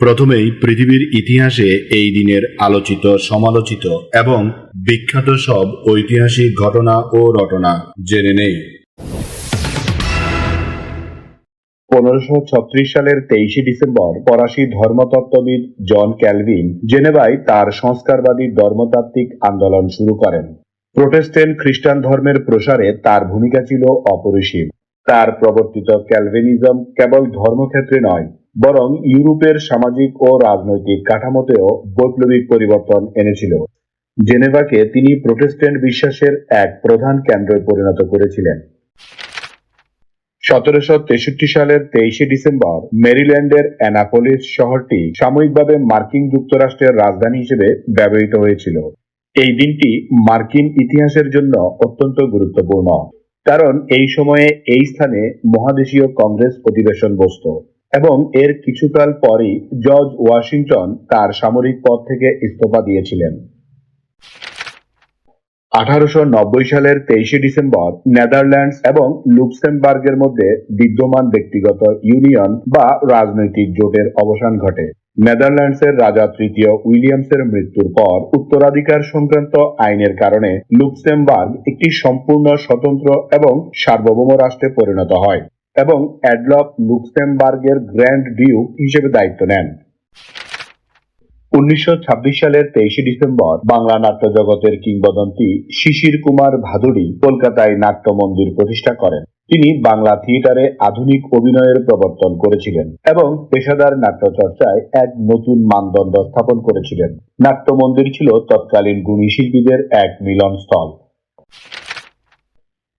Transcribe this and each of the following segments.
প্রথমেই পৃথিবীর ইতিহাসে এই দিনের আলোচিত, সমালোচিত এবং বিখ্যাত সব ঐতিহাসিক ঘটনা ও রটনা জেনে নেই। পনেরোশো ছত্রিশ সালের তেইশে ডিসেম্বর ফরাসি ধর্মতত্ত্ববিদ জন ক্যালভিন জেনেভায় তার সংস্কারবাদী ধর্মতাত্ত্বিক আন্দোলন শুরু করেন। প্রোটেস্ট্যান্ট খ্রিস্টান ধর্মের প্রসারে তার ভূমিকা ছিল অপরিসীম। তার প্রবর্তিত ক্যালভিনিজম কেবল ধর্মক্ষেত্রে নয় বরং ইউরোপের সামাজিক ও রাজনৈতিক কাঠামোতেও বৈপ্লবিক পরিবর্তন এনেছিল। জেনেভাকে তিনি প্রোটেস্ট্যান্ট বিশ্বাসের এক প্রধান কেন্দ্রে পরিণত করেছিলেন। সতেরোশো তেষট্টি সালের তেইশে ডিসেম্বর মেরিল্যান্ডের অ্যানাপোলিস শহরটি সাময়িকভাবে মার্কিন যুক্তরাষ্ট্রের রাজধানী হিসেবে ব্যবহৃত হয়েছিল। এই দিনটি মার্কিন ইতিহাসের জন্য অত্যন্ত গুরুত্বপূর্ণ। কারণ এই সময়ে এই স্থানে মহাদেশীয় কংগ্রেস অধিবেশন বসত। এবং এর কিছুকাল পরই জর্জ ওয়াশিংটন তার সামরিক পদ থেকে ইস্তফা দিয়েছিলেন। আঠারোশো নব্বই সালের তেইশে ডিসেম্বর নেদারল্যান্ডস এবং লুক্সেমবার্গের মধ্যে বিদ্যমান ব্যক্তিগত ইউনিয়ন বা রাজনৈতিক জোটের অবসান ঘটে। নেদারল্যান্ডসের রাজা তৃতীয় উইলিয়ামসের মৃত্যুর পর উত্তরাধিকার সংক্রান্ত আইনের কারণে লুক্সেমবার্গ একটি সম্পূর্ণ স্বতন্ত্র এবং সার্বভৌম রাষ্ট্রে পরিণত হয়। এবং অ্যাডলফ লুক্সেমবার্গের গ্র্যান্ড ডিউক হিসেবে দায়িত্ব নেন। উনিশশো ছাব্বিশ সালের তেইশে ডিসেম্বর বাংলা নাট্য জগতের কিংবদন্তি শিশির কুমার ভাদুড়ি কলকাতায় নাট্য মন্দির প্রতিষ্ঠা করেন। তিনি বাংলা থিয়েটারে আধুনিক অভিনয়ের প্রবর্তন করেছিলেন এবং পেশাদার নাট্য চর্চায় এক নতুন মানদণ্ড স্থাপন করেছিলেন। নাট্য মন্দির ছিল তৎকালীন গুণী শিল্পীদের এক মিলনস্থল।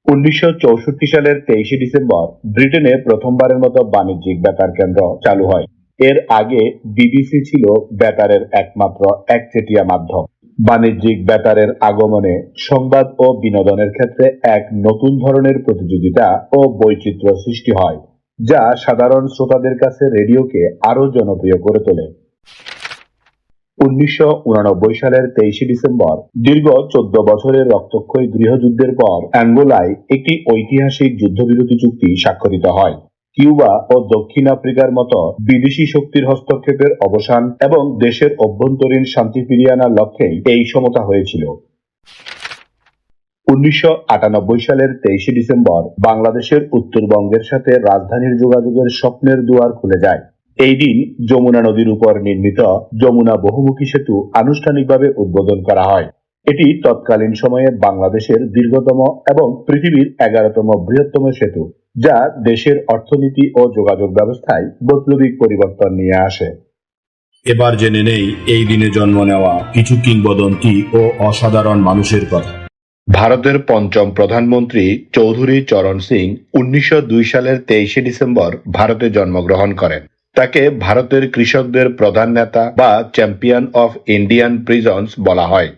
উনিশশো চৌষট্টি সালের তেইশে ডিসেম্বর ব্রিটেনে প্রথমবারের মতো বাণিজ্যিক বেতার কেন্দ্র চালু হয়। এর আগে বিবিসি ছিল বেতারের একমাত্র একচেটিয়া মাধ্যম। বাণিজ্যিক বেতারের আগমনে সংবাদ ও বিনোদনের ক্ষেত্রে এক নতুন ধরনের প্রতিযোগিতা ও বৈচিত্র্য সৃষ্টি হয়, যা সাধারণ শ্রোতাদের কাছে রেডিওকে আরও জনপ্রিয় করে তোলে। উনিশশো সালের তেইশে ডিসেম্বর দীর্ঘ চোদ্দ বছরের রক্তক্ষয়ী গৃহযুদ্ধের পর অ্যাঙ্গোলায় একটি ঐতিহাসিক যুদ্ধবিরতি চুক্তি স্বাক্ষরিত হয়। কিউবা ও দক্ষিণ আফ্রিকার মতো বিদেশি শক্তির হস্তক্ষেপের অবসান এবং দেশের অভ্যন্তরীণ শান্তি ফিরিয়ে আনার লক্ষ্যেই এই সমতা হয়েছিল। উনিশশো আটানব্বই সালের তেইশে ডিসেম্বর বাংলাদেশের উত্তরবঙ্গের সাথে রাজধানীর যোগাযোগের স্বপ্নের দুয়ার খুলে যায়। এই দিন যমুনা নদীর উপর নির্মিত যমুনা বহুমুখী সেতু আনুষ্ঠানিকভাবে উদ্বোধন করা হয়। এটি তৎকালীন সময়ে বাংলাদেশের দীর্ঘতম এবং পৃথিবীর এগারোতম বৃহত্তম সেতু যা দেশের অর্থনীতি ও যোগাযোগ ব্যবস্থায় বৈপ্লবিক পরিবর্তন নিয়ে আসে। এবার জেনে নেই এই দিনে জন্ম নেওয়া কিছু কিংবদন্তি ও অসাধারণ মানুষের কথা। ভারতের পঞ্চম প্রধানমন্ত্রী চৌধুরী চরণ সিং উনিশশো দুই সালের তেইশে ডিসেম্বর ভারতে জন্মগ্রহণ করেন। তাকে ভারতের কৃষকদের প্রধান নেতা বা চ্যাম্পিয়ন অফ ইন্ডিয়ান প্রিজন্স বলা হয়।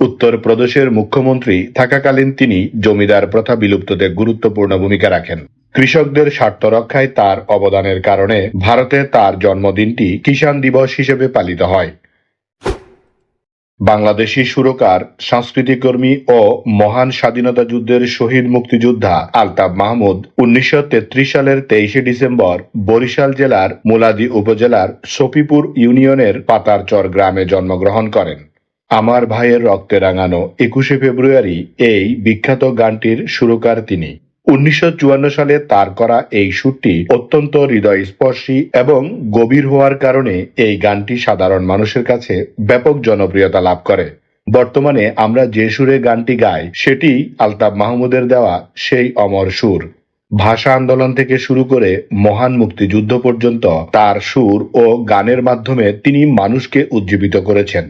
উত্তর প্রদেশের মুখ্যমন্ত্রী থাকাকালীন তিনি জমিদার প্রথা বিলুপ্ততে গুরুত্বপূর্ণ ভূমিকা রাখেন। কৃষকদের স্বার্থ রক্ষায় তার অবদানের কারণে ভারতে তার জন্মদিনটি কিষাণ দিবস হিসেবে পালিত হয়। বাংলাদেশি সুরকার সাংস্কৃতিক কর্মী ও মহান স্বাধীনতা যুদ্ধের শহীদ মুক্তিযোদ্ধা আলতাব মাহমুদ উনিশশো তেত্রিশ সালের তেইশে ডিসেম্বর বরিশাল জেলার মুলাদি উপজেলার সফিপুর ইউনিয়নের পাতারচর গ্রামে জন্মগ্রহণ করেন। আমার ভাইয়ের রক্তে রাঙানো একুশে ফেব্রুয়ারি এই বিখ্যাত গানটির সুরকার তিনি। উনিশশো চুয়ান্ন সালে তার করা এই সুরটি অত্যন্ত হৃদয়স্পর্শী এবং গভীর হওয়ার কারণে এই গানটি সাধারণ মানুষের কাছে ব্যাপক জনপ্রিয়তা লাভ করে। বর্তমানে আমরা যে সুরে গানটি গাই, সেটি আলতাফ মাহমুদের দেওয়া সেই অমর সুর। ভাষা আন্দোলন থেকে শুরু করে মহান মুক্তিযুদ্ধ পর্যন্ত তার সুর ও গানের মাধ্যমে তিনি মানুষকে উজ্জীবিত করেছেন।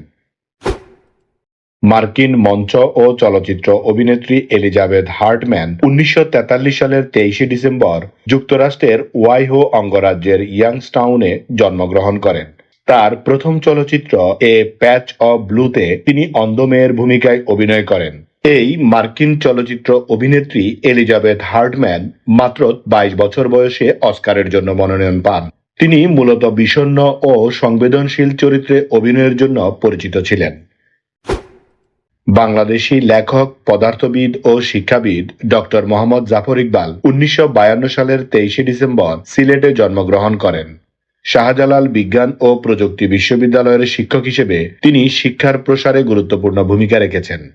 মার্কিন মঞ্চ ও চলচ্চিত্র অভিনেত্রী এলিজাবেথ হার্টম্যান উনিশশো তেতাল্লিশ সালের তেইশে ডিসেম্বর যুক্তরাষ্ট্রের ওয়াইহো অঙ্গরাজ্যের ইয়াংস্টাউনে জন্মগ্রহণ করেন। তার প্রথম চলচ্চিত্র, এ প্যাচ অফ ব্লুতে, তিনি অন্ধ মেয়ের ভূমিকায় অভিনয় করেন। এই মার্কিন চলচ্চিত্র অভিনেত্রী এলিজাবেথ হার্টম্যান মাত্র বাইশ বছর বয়সে অস্কারের জন্য মনোনয়ন পান। তিনি মূলত বিষণ্ণ ও সংবেদনশীল চরিত্রে অভিনয়ের জন্য পরিচিত ছিলেন। বাংলাদেশি লেখক, পদার্থবিদ ও শিক্ষাবিদ ডক্টর মোহাম্মদ জাফর ইকবাল উনিশশো বায়ান্ন সালের তেইশে ডিসেম্বর সিলেটে জন্মগ্রহণ করেন। শাহজালাল বিজ্ঞান ও প্রযুক্তি বিশ্ববিদ্যালয়ের শিক্ষক হিসেবে তিনি শিক্ষার প্রসারে গুরুত্বপূর্ণ ভূমিকা রেখেছেন।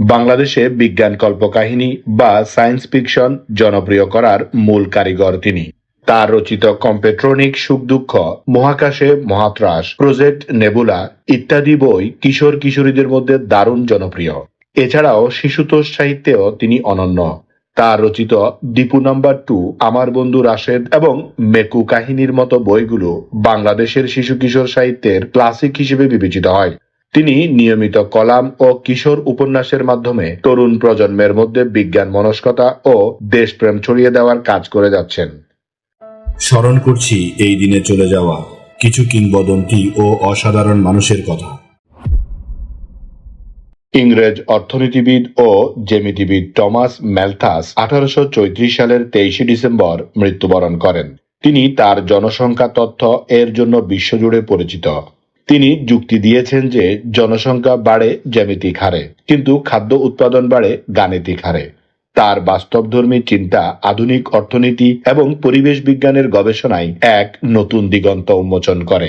বাংলাদেশে বিজ্ঞান কল্পকাহিনী বা সায়েন্স ফিকশন জনপ্রিয় করার মূল কারিগর তিনি। তার রচিত কম্পেট্রনিক সুখ দুঃখ, মহাকাশে মহাত্রাস, প্রজেক্ট নেবুলা ইত্যাদি বই কিশোর কিশোরীদের মধ্যে দারুণ জনপ্রিয়। এছাড়াও শিশুতোষ সাহিত্যেও তিনি অনন্য। তার রচিত দীপু নাম্বার টু, আমার বন্ধু রাশেদ এবং মেকু কাহিনীর মতো বইগুলো বাংলাদেশের শিশু কিশোর সাহিত্যের ক্লাসিক হিসেবে বিবেচিত হয়। তিনি নিয়মিত কলাম ও কিশোর উপন্যাসের মাধ্যমে তরুণ প্রজন্মের মধ্যে বিজ্ঞান মনস্কতা ও দেশপ্রেম ছড়িয়ে দেওয়ার কাজ করে যাচ্ছেন। স্মরণ করছি এই দিনে চলে যাওয়া কিছু কিংবদন্তি ও অসাধারণ মানুষের কথা। ইংরেজ অর্থনীতিবিদ ও জ্যামিতিবিদ টমাস ম্যালথাস আঠারোশো সালের তেইশে ডিসেম্বর মৃত্যুবরণ করেন। তিনি তার জনসংখ্যা তথ্য এর জন্য বিশ্বজুড়ে পরিচিত। তিনি যুক্তি দিয়েছেন যে জনসংখ্যা বাড়ে জ্যামিতিক হারে, কিন্তু খাদ্য উৎপাদন বাড়ে গাণিতিক হারে। তার বাস্তবধর্মী চিন্তা, আধুনিক অর্থনীতি এবং পরিবেশ বিজ্ঞানের গবেষণায় এক নতুন দিগন্ত উন্মোচন করে।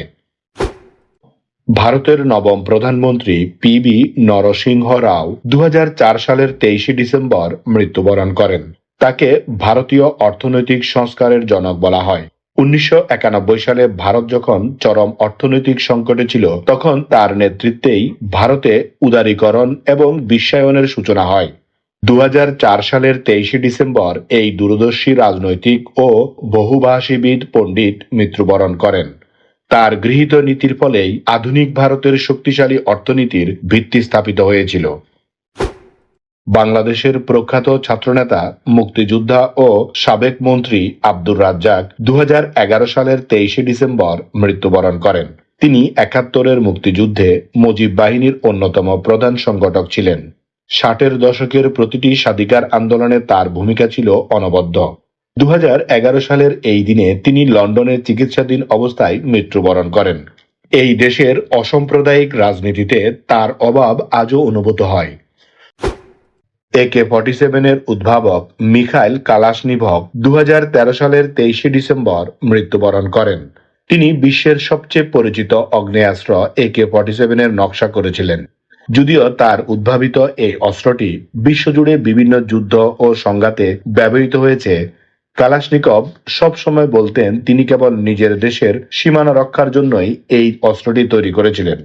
ভারতের নবম প্রধানমন্ত্রী পি বি নরসিংহ রাও দু হাজার চার সালের তেইশে ডিসেম্বর মৃত্যুবরণ করেন। তাকে ভারতীয় অর্থনৈতিক সংস্কারের জনক বলা হয়। উনিশশো একানব্বই সালে ভারত যখন চরম অর্থনৈতিক সংকটে ছিল, তখন তার নেতৃত্বেই ভারতে উদারীকরণ এবং বিশ্বায়নের সূচনা হয়। দু হাজার চার সালের তেইশে ডিসেম্বর এই দূরদর্শী রাজনৈতিক ও বহুভাষীবিদ পণ্ডিত মৃত্যুবরণ করেন। তার গৃহীত নীতির ফলেই আধুনিক ভারতের শক্তিশালী অর্থনীতির ভিত্তি স্থাপিত হয়েছিল। বাংলাদেশের প্রখ্যাত ছাত্রনেতা, মুক্তিযোদ্ধা ও সাবেক মন্ত্রী আব্দুর রাজ্জাক দুহাজার এগারো সালের তেইশে ডিসেম্বর মৃত্যুবরণ করেন। তিনি একাত্তরের মুক্তিযুদ্ধে মুজিব বাহিনীর অন্যতম প্রধান সংগঠক ছিলেন। ষাটের দশকের প্রতিটি স্বাধিকার আন্দোলনে তার ভূমিকা ছিল অনবদ্য। দু হাজার এগারো সালের এই দিনে তিনি লন্ডনে চিকিৎসাধীন অবস্থায় মৃত্যুবরণ করেন। এই দেশের অসাম্প্রদায়িক রাজনীতিতে তার অভাব আজও অনুভূত হয়। একে ফর্টি সেভেনের উদ্ভাবক মিখাইল কালাশনিভক দু সালের তেইশে ডিসেম্বর মৃত্যুবরণ করেন। তিনি বিশ্বের সবচেয়ে পরিচিত অগ্নেয়াস্ত্র একে ফর্টি সেভেনের নকশা করেছিলেন। যদিও তার উদ্ভাবিত এই অস্ত্রটি বিশ্বজুড়ে বিভিন্ন যুদ্ধ ও সংঘাতে ব্যবহৃত হয়েছে, কালাশনিকভ সবসময় বলতেন তিনি কেবল নিজের দেশের সীমানা রক্ষার জন্যই এই অস্ত্রটি তৈরি করেছিলেন।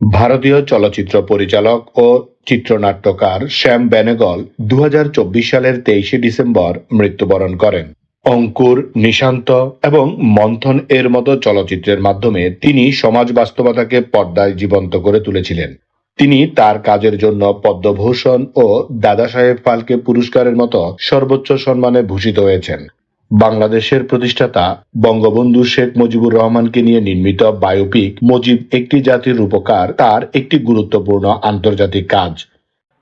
ভারতীয় চলচ্চিত্র পরিচালক ও চিত্রনাট্যকার শ্যাম বেনেগল দু হাজার চব্বিশ সালের তেইশে ডিসেম্বর মৃত্যুবরণ করেন। অঙ্কুর, নিশান্ত এবং মন্থন এর মতো চলচ্চিত্রের মাধ্যমে তিনি সমাজ বাস্তবতাকে পর্দায় জীবন্ত করে তুলেছিলেন। তিনি তার কাজের জন্য পদ্মভূষণ ও দাদা সাহেব ফালকে পুরস্কারের মতো সর্বোচ্চ সম্মানে ভূষিত হয়েছেন। বাংলাদেশের প্রতিষ্ঠাতা বঙ্গবন্ধু শেখ মুজিবুর রহমানকে নিয়ে নির্মিত বায়োপিক মুজিব একটি জাতির রূপকার তার একটি গুরুত্বপূর্ণ আন্তর্জাতিক কাজ।